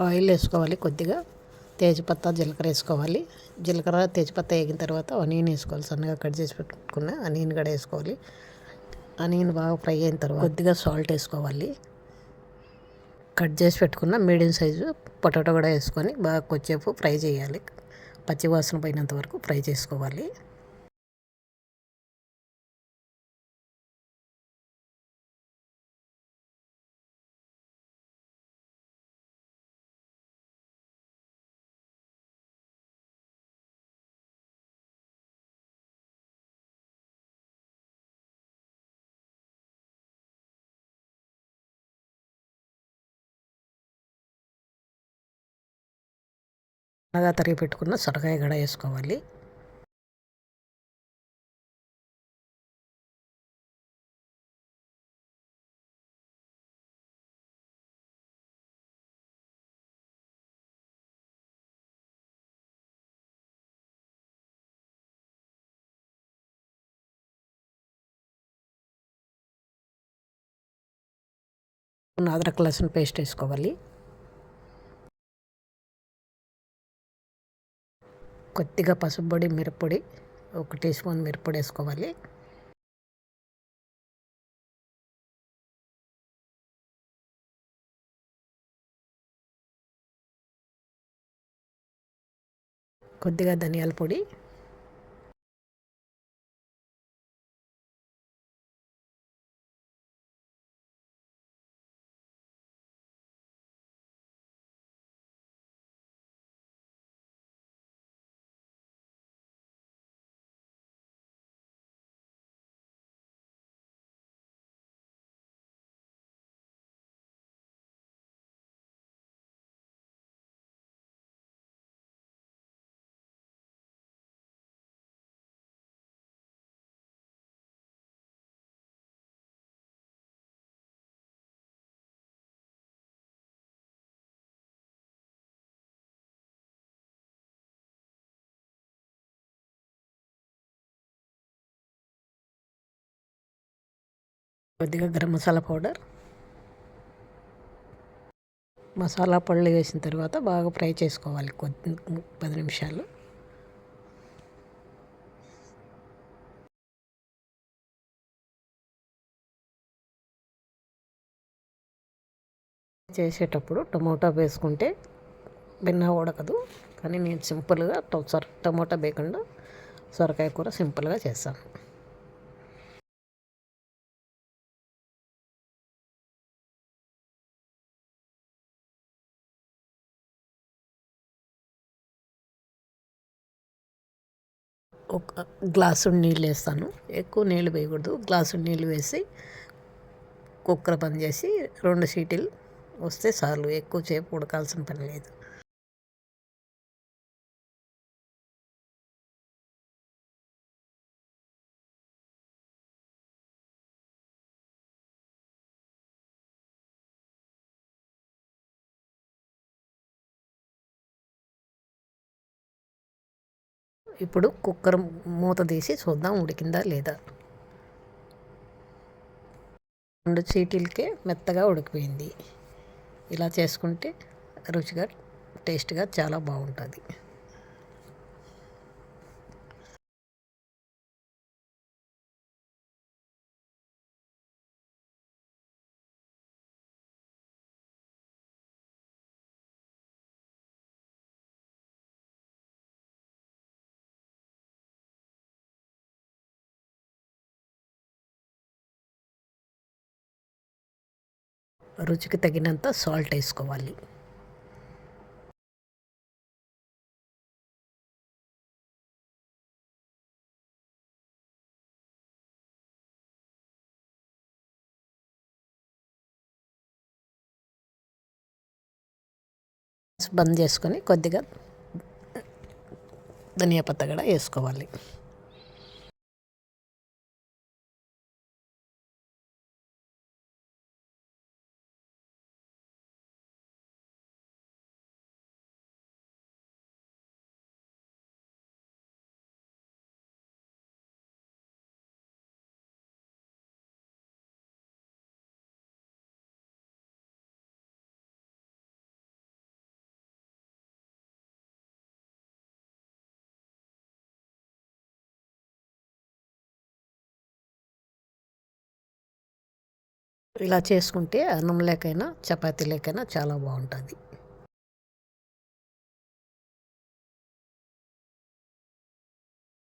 Oil వేసుకోవాలి కొద్దిగా. తేజపత్త జీలకర్ర వేసుకోవాలి. జీలకర్ర తేజపత్త వేగిన తర్వాత ఆనియన్ వేసుకోవాలి. సన్నగా కట్ చేసి పెట్టుకున్న ఆనియన్ కూడా వేసుకోవాలి. ఆనియన్ బాగా ఫ్రై అయిన తర్వాత కొద్దిగా సాల్ట్ వేసుకోవాలి. కట్ చేసి పెట్టుకున్న మీడియం సైజు పొటాటో కూడా వేసుకొని బాగా కొద్దిసేపు ఫ్రై చేయాలి. పచ్చివాసన పోయినంత వరకు ఫ్రై చేసుకోవాలి. సన్నగా తరిగి పెట్టుకున్న సొరకాయ గడ వేసుకోవాలి. అదరక లసన్ పేస్ట్ వేసుకోవాలి. కొద్దిగా పసుపు పొడి మిరప్పొడి ఒక టీ స్పూన్ మిరప్పొడి వేసుకోవాలి. కొద్దిగా ధనియాల పొడి కొద్దిగా గరం మసాలా పౌడర్. మసాలా పళ్ళు వేసిన తర్వాత బాగా ఫ్రై చేసుకోవాలి కొద్ది పది నిమిషాలు. చేసేటప్పుడు టమోటా వేసుకుంటే భిన్న ఉడకదు. కానీ నేను సింపుల్గా టమోటా వేయకుండా సొరకాయ కూర సింపుల్గా చేస్తాను. ఒక గ్లాసు నీళ్ళు వేస్తాను. ఎక్కువ నీళ్ళు వేయకూడదు. గ్లాసు నీళ్ళు వేసి కుక్కర్ బంద్ చేసి రెండు సీటీలు వస్తే చాలు. ఎక్కువసేపు ఉడకాల్సిన పని లేదు. ఇప్పుడు కుక్కర్ మూత తీసి చూద్దాం ఉడికిందా లేదా. రెండు చీటీలకే మెత్తగా ఉడికిపోయింది. ఇలా చేసుకుంటే రుచిగా టేస్ట్గా చాలా బాగుంటుంది. రుచికి తగినంత సాల్ట్ వేసుకోవాలి. బంద్ చేసుకొని కొద్దిగా ధనియా పత్త కూడా వేసుకోవాలి. ఇలా చేసుకుంటే అన్నం లేకైనా చపాతీ లేకైనా చాలా బాగుంటుంది.